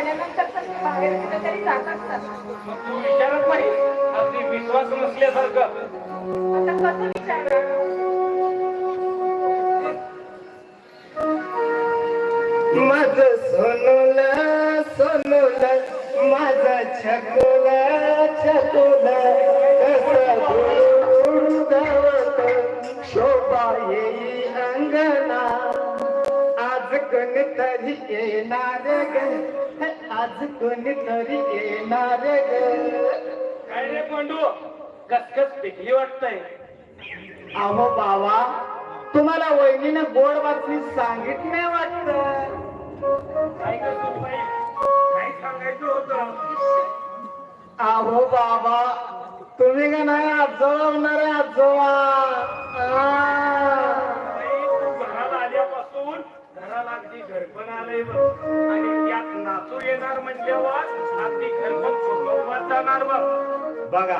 झाल्यानंतर तर ते बाहेर कुठेतरी जात असतात तू विचारत नाही अगदी विश्वास नसल्यासारखं. आता कसं विचारणार? माझ सोनूल सोनूल माझ छकुल छकुल कस गोड धावत शोभा येई अंगणा आज कोणीतरी येणार ग? आज कोणीतरी येणार ग? काय रे पांडू? कसकस पिकली वाटतंय. अहो बाबा तुम्हाला वहिनीने गोड बातमी सांगितली वाटत. काय करतो बाई काय सांगायचं होतं? अहो बाबा तुम्ही का नाही आजोबा होणार आहे आजोबा? आ. बाई, तू घराला आल्यापासून घराला अगदी घरपण आलंय बघ. आणि नातू येणार अगदी कुटुंबात जाणार बघ.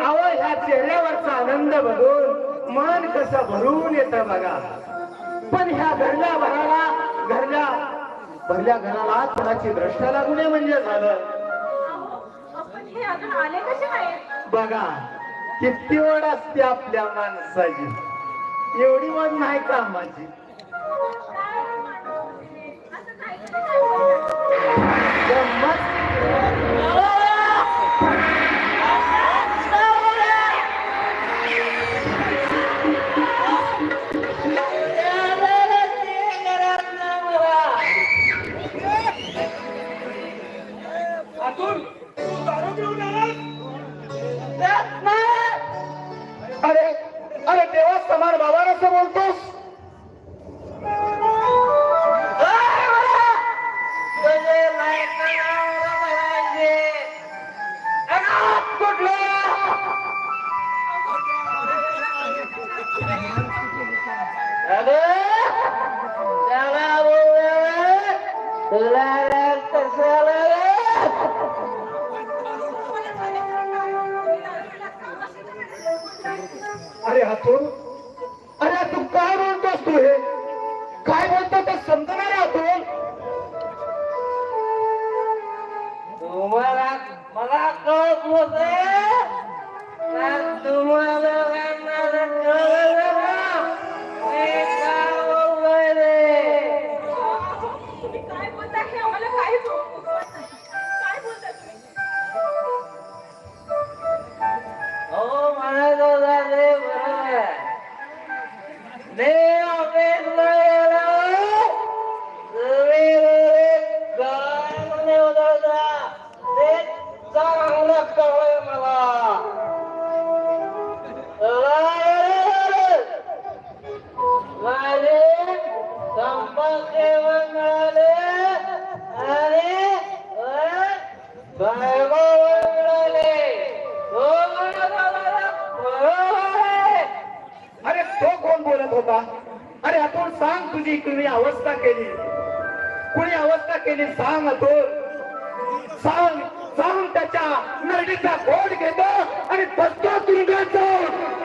अहो ह्या चेहऱ्यावरचा आनंद बघून मन कसं भरून येतं बघा. पण ह्या घरल्या भराला घरल्या भरल्या घराला कोणाची द्रष्ट लागू नये म्हणजे झालं. बघा किती ओढ असते आपल्या माणसाची. एवढी ओढ नाही कामाची असं अरे देव तुझी कुणी अवस्था केली? कुणी अवस्था केली? सांग तो. सांग. सांग त्याच्या नरडीचा घोट घेतो आणि बसतो तुरुंगात जाऊन.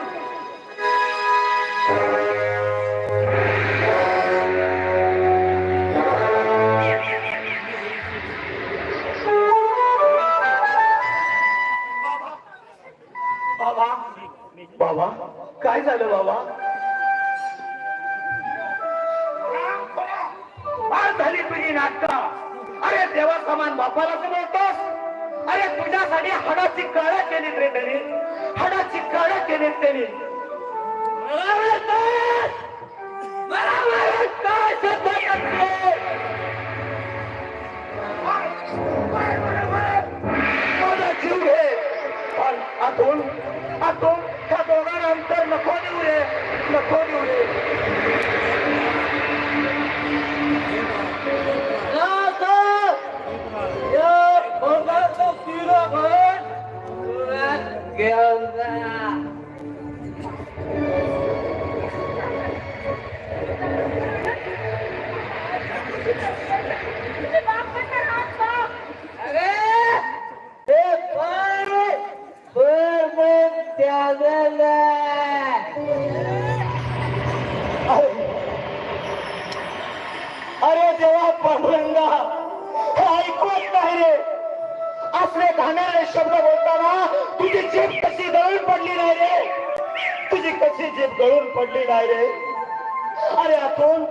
आपण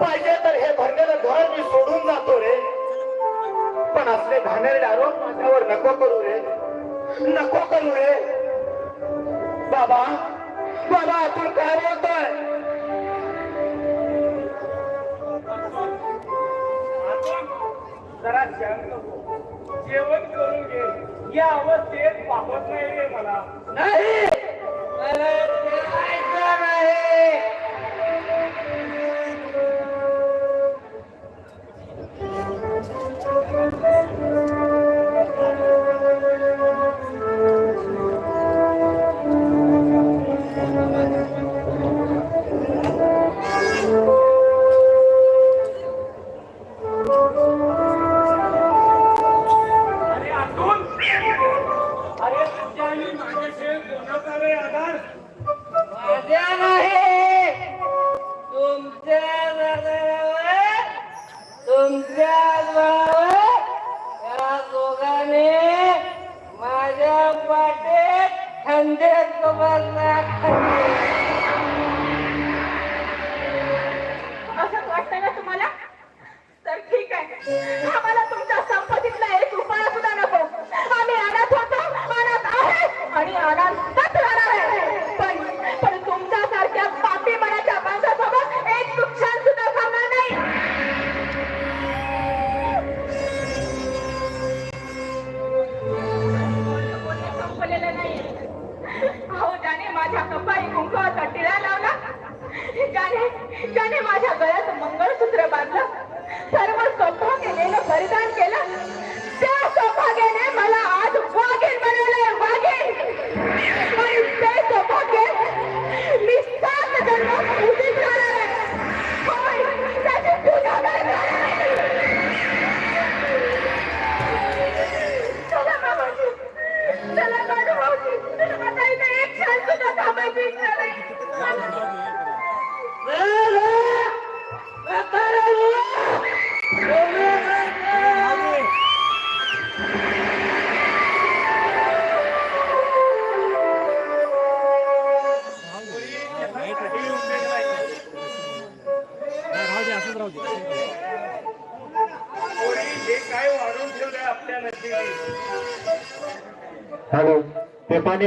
पाहिजे तर हे भरलेलं घर मी सोडून जातो रे. पण असले घाणेरडे आरोप माझ्यावर नको करू रे. नको करू रे. बाबा बाबा आपण काय बोलतोय? जरा शांत हो. जेवण करून घे. या अवस्थेत पाहत नाही रे मला. नाही!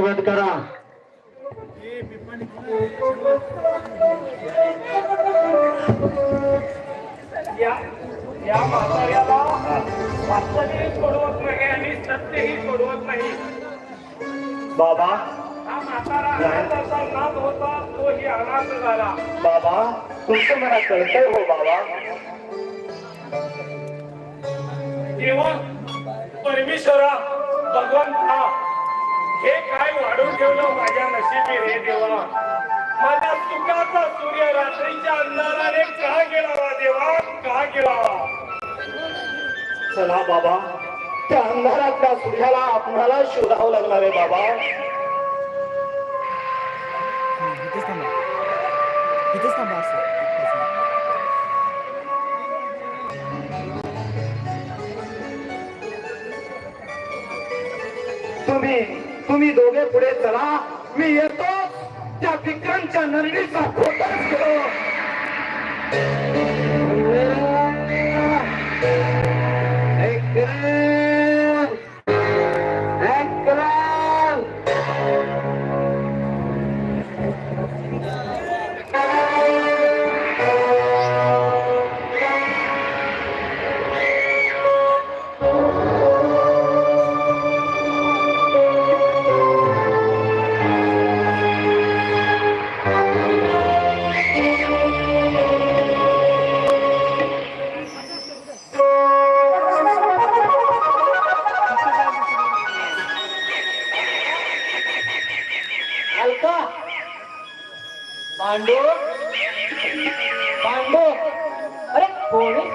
बंद करा. या या म्हाताऱ्याला वास्तव्यही सोडवत नाही आणि सत्यही सोडवत नाही बाबा. हा म्हातारा अनाथाचा नाथ होता तोही अनाथ झाला बाबा तुमचं मला कळतंय हो बाबा. देवा परमेश्वरा भगवंता हे काय वाढून ठेवलं माझ्या नशिबी रे देवा? माझ्या सुखाचा सूर्य रात्रीच्या अंधाराने का गेला देवा? का गेला? चला बाबा त्या अंधारात त्या सूर्याला आपणाला शोधावं लागणार आहे बाबा. इथेच थांबा. इथेच थांबा असं. तुम्ही तुम्ही दोघे पुढे चला. मी येतो त्या विक्रमच्या नंदीचा खोटाच घेऊ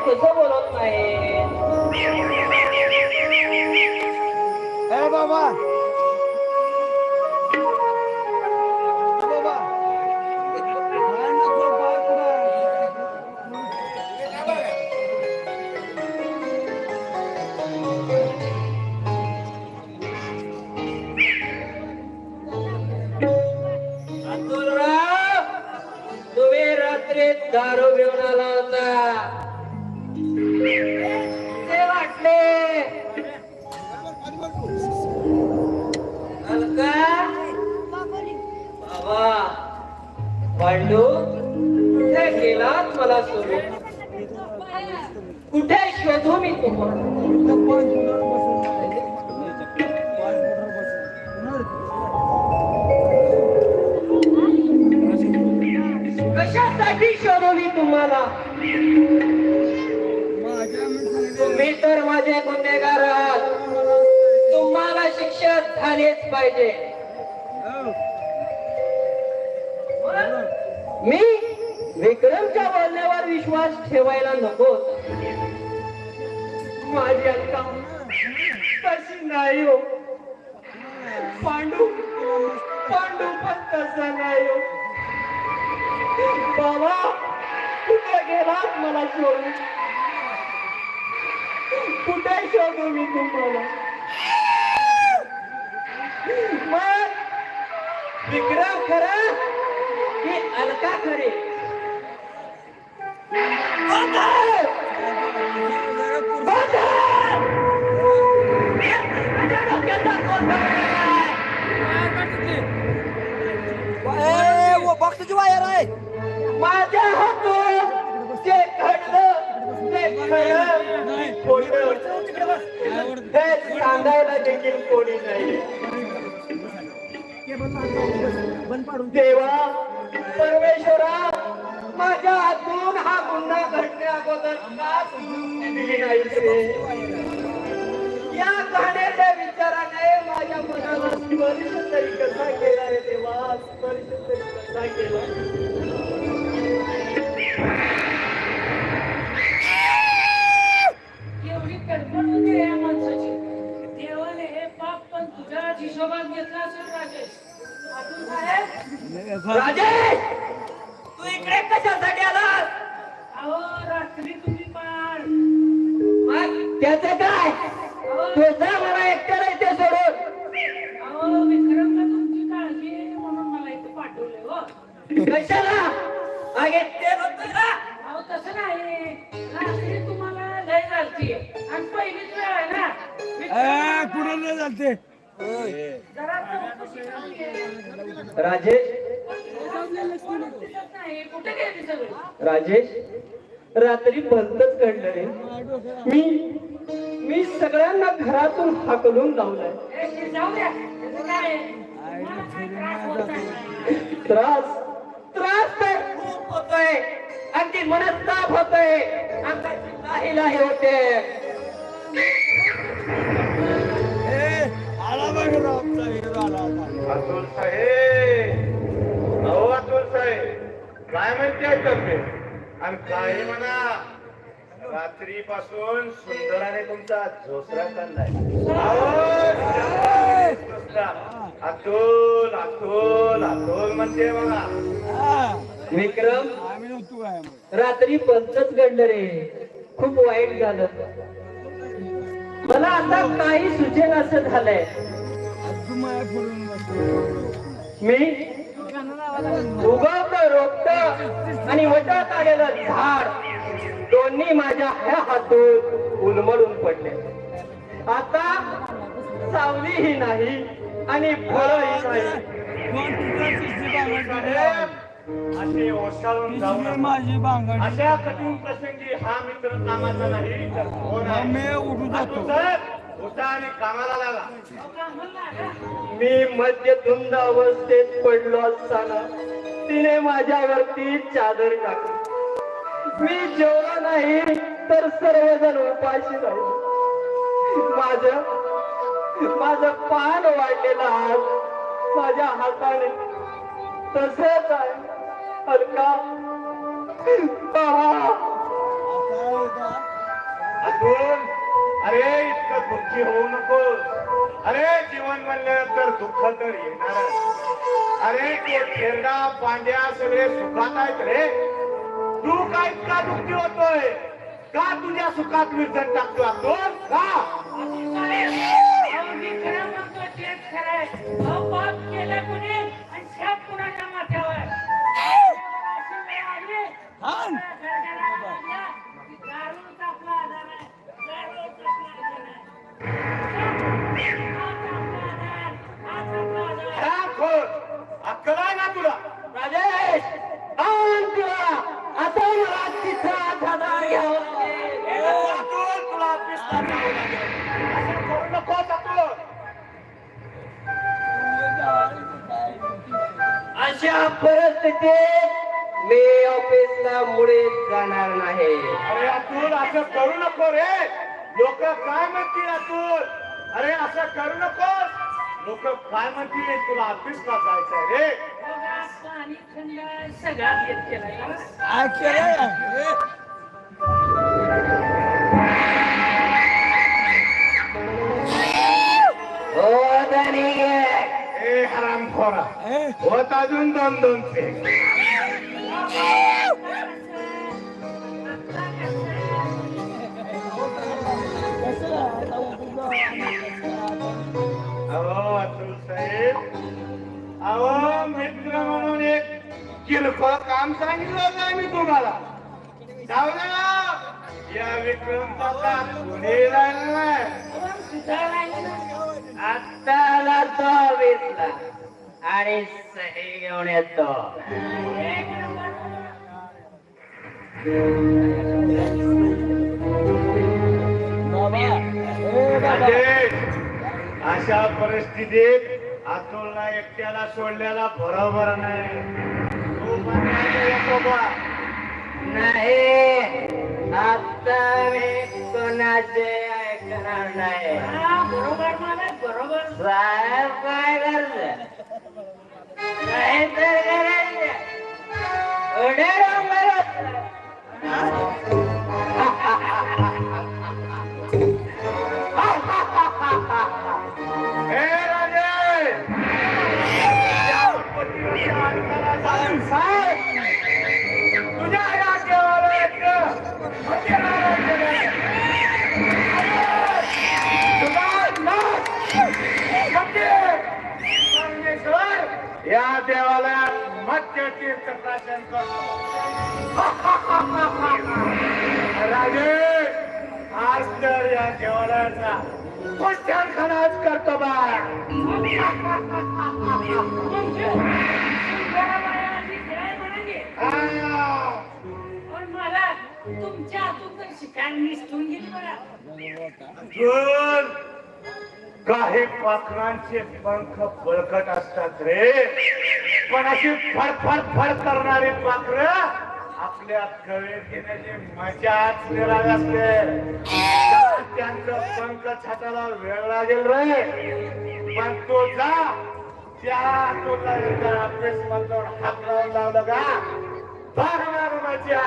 कसं बोलत नाही ए बाबा कुठे शोधू मी तुम्हाला कशासाठी शोधू मी तुम्हाला? तुम्ही तर माझे गुन्हेगार आहात. तुम्हाला शिक्षा झालीच पाहिजे. मी विक्रमच्या बोलण्यावर विश्वास ठेवायला नको. होता माझी अलका तशी नाही हो. पांडू पांडू पण तसा नाही हो. बाबा कुठे गेलात मला शोधू कुठे शोधू मी तुम्हाला? मग विक्रम खरा की अलका खरे? बॉक्सची वायर आहे माझ्या हातून घडलं ते खरं सांगायला देखील कोणी नाही देवा परमेश्वरा माझ्या हातून हा गुन्हा घडण्या अगोदर का दिली नाही? या गाण्याच्या विचाराने माझ्या मनाला स्पर्श तरी कसा केला रे देवा? स्पर्श तरी कसा केला? एवढी गडबड होती या माणसाची. देवाने हे पाप पण तुझ्या हिशोबात घेतला असेल राजेश! इकडे कशासाठी आलास? अहो रात्री तुम्ही पार मग त्याचं काय? तुझा मला एकट्याला इथे सोडून. अहो विक्रमला तुमची काळजी आहे म्हणून मला इथे पाठवले हो. कशाला? होतं ना अहो तसं नाही. रात्री तुम्हाला लय झालती. आणि पहिलीच वेळ आहे ना. नाही चालते जरा चौकशी. राजेश? राजेश रात्री भलतच घडलं रे. मी मी सगळ्यांना घरातून हाकलून लावलंय. त्रास नाही. त्रास तर खूप होतोय. अगदी मनस्ताप होतोय. लाही लाही होते. ए, आला बघ राव, आमचा हिरो आला साहेब. अहो अतुल साहेब काय म्हणते तब्येत आणि काही म्हणा? रात्रीपासून सुंदराने तुमचा झोसरा चाललाय. अतुल अतुल अतुल म्हणते बघा. विक्रम काय. रात्री भलतच घडलं रे. खूप वाईट झालं. मला आता काही सुचेन असं झालंय. मी उगवत रोपट आणि वटात आलेलं झाड दोन्ही माझ्या ह्या हातून उलमडून पडले आता सावलीही नाही आणि फळही नाही असे. माझी बांगडी अशा कठीण प्रसंगी हा मित्र कामाचा नाही? मी उठू जातो उठा आणि कामाला लागा. मी मध्य धुंद अवस्थेत पडलो असताना तिने माझ्यावरती चादर टाकली. मी जेवलो नाही तर सर्वजण उपाशी राहिले. माझ माझं पान वाढलेलं हात माझ्या हाताने. तसंच आहे. हलका पहा अरे इतकं दुःखी होऊ नको अरे जीवन म्हणल्यानंतर दुःख तर येणार अरे ते खेरडा पांड्या सगळे सुखात आहेत रे. तू काय इतका दुःखी होतोय? का तुझ्या सुखात विरजन टाकतो आपण म्हणतील अतुल अरे असं करू नको लोक काय म्हणतील तुला ऑफिसला जायचंय रे. केलाय. काय केलं हो धनी ए हराम खोरा ए. होत अजून दोन दोन ते साहेब अहो मित्र म्हणून एक किरकोळ काम सांगितलं होतं मी तुम्हाला. या नाही. आता आला तो ऑफिसला आणि सही घेऊन येतो. राजेश, अशा परिस्थितीत अतुलला एकट्याला सोडलेला बरोबर नाही. तू पण. नाही आता मी कोणाचे ऐकणार नाही. हा, बरोबर बरोबर. साहेब काय करत काय तर करायचं. देवालयात मध्य तीर्थ प्राशन करतो राजेश आज तर या देवालयाचा पुष्टांखनाच करतो बा. मला तुमच्या हातून तर शिकायला निसटून गेली बघा अजून काही पाखरांचे पंख बळकट असतात रे. पण अशी फडफड फड करणारी मात्र आपल्या कवेत घेण्याची मजाच निराग असते. त्यांचं पंख छाताला वेळ लागेल रे. पण तो जा. त्या तुला एकदा आपल्या मंत्र हात लावून लावलं का? बघणार मजा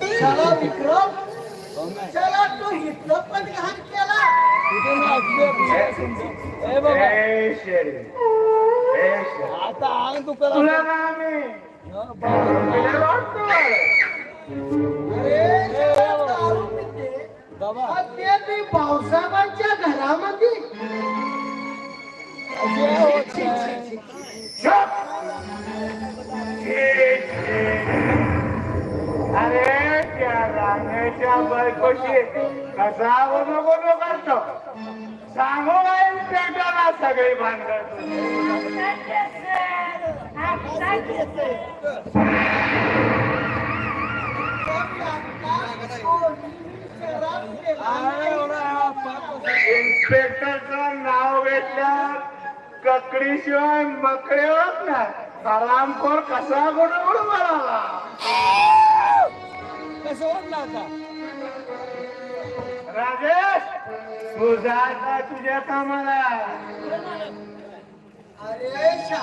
चला विक्रम चला तू इथलं पण घाण केला। कुठे नाचले ए बाबा। हे शेरी हे शेरी आता अंग दुखला तुला ना आम्ही. तुला वाटतो? बाबा. ते मी भाऊसाहेबांच्या घरामध्ये. अरे त्या रांगेच्या बायकोशी कसा बोलो करतो सांगू बाई पेटाला सगळी भानगड तुझी. अरे एवढा हा पाप इन्स्पेक्टरचं नाव घेतल्या ककडीशिवाय मकडे होत ना हरामखोर कसा गुडगुड म्हणाला कसं होत आता राजेश तू जा आता तुझ्या कामाला अरे त्या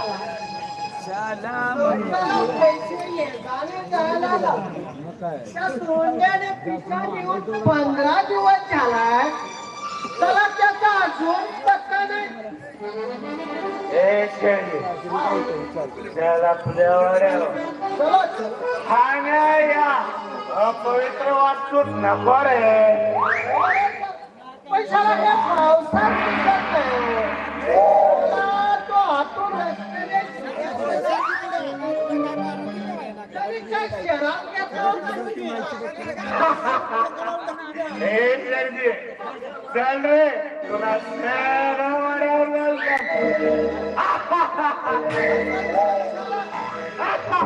पंधरा दिवस झालाय त्याला त्याचा अजून पत्ता नाही. त्याला. खाण्या या अपवित्र वाटतूच नको रे. पैशाला हे पावसात दिसत नाही. तो हातून रस्त्याने शहरात घेतला ఏంటండి తండ్రి Ha ha ha!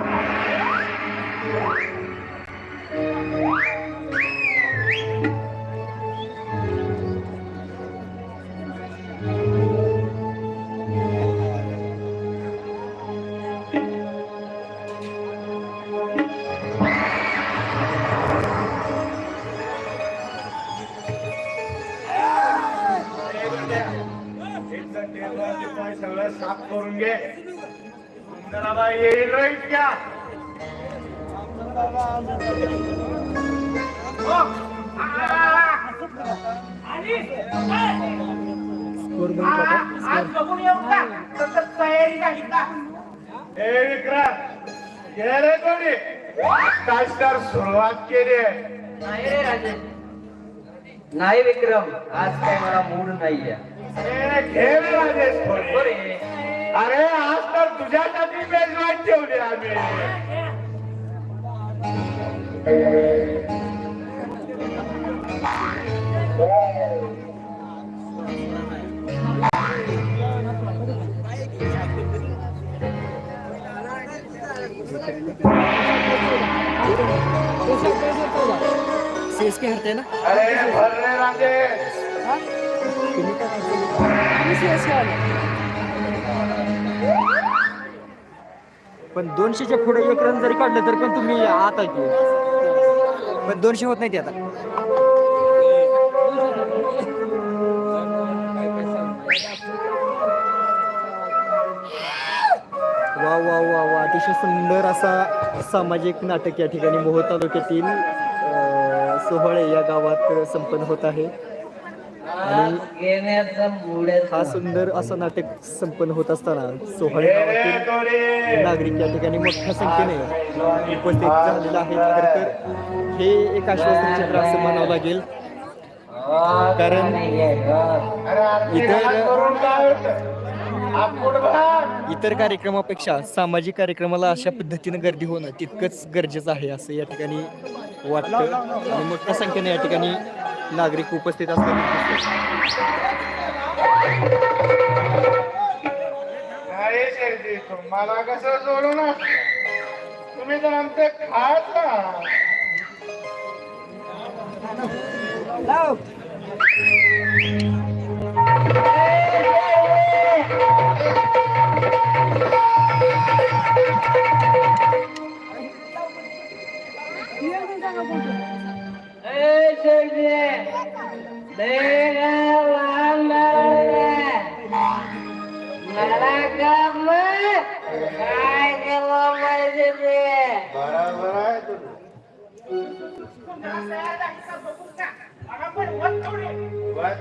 साफ करून घे. सुंदराबाई येईल रे इतक्या. हो. आणि आज बघून येऊ का तसं तयारी नाही का ए विक्रम रे कोणी? काय तर सुरुवात केली आहे. नाही रे राजेश नाही विक्रम आज काय मला मूड नाहीये ए, घे रे राजेश थोडी. बरे अरे आज तर तुझ्यासाठी मेजवान ठेवली आम्ही सीएसके हरते ना? अरे भर रे राजेश पण दोनशेच्या पुढे एक रन जरी काढलं तरी पण तुम्ही आत आहे की. पण दोनशे होत नाही ते आता. वा वा वा वा. अतिशय सुंदर असा सामाजिक नाटक या ठिकाणी मोहोळ तालुक्यातील अं, सोहळे या गावात संपन्न होत आहे. आणि हा सुंदर असं नाटक संपन्न होत असताना सोहळे गावातील नागरिक या ठिकाणी मोठ्या संख्येने उपस्थित झालेला आहे तर हे एक आश्वासन चित्र असं म्हणावं लागेल. कारण इतर- इतर कार्यक्रमापेक्षा सामाजिक कार्यक्रमाला अशा पद्धतीनं गर्दी होणं तितकंच गरजेचं आहे असं या ठिकाणी वाटतं. आणि मोठ्या संख्येने या ठिकाणी नागरिक उपस्थित तुम्हाला कसं जोडू ना? तुम्ही तर आमचे खास ना. आहे तुझं. आपण वर थोडी वा-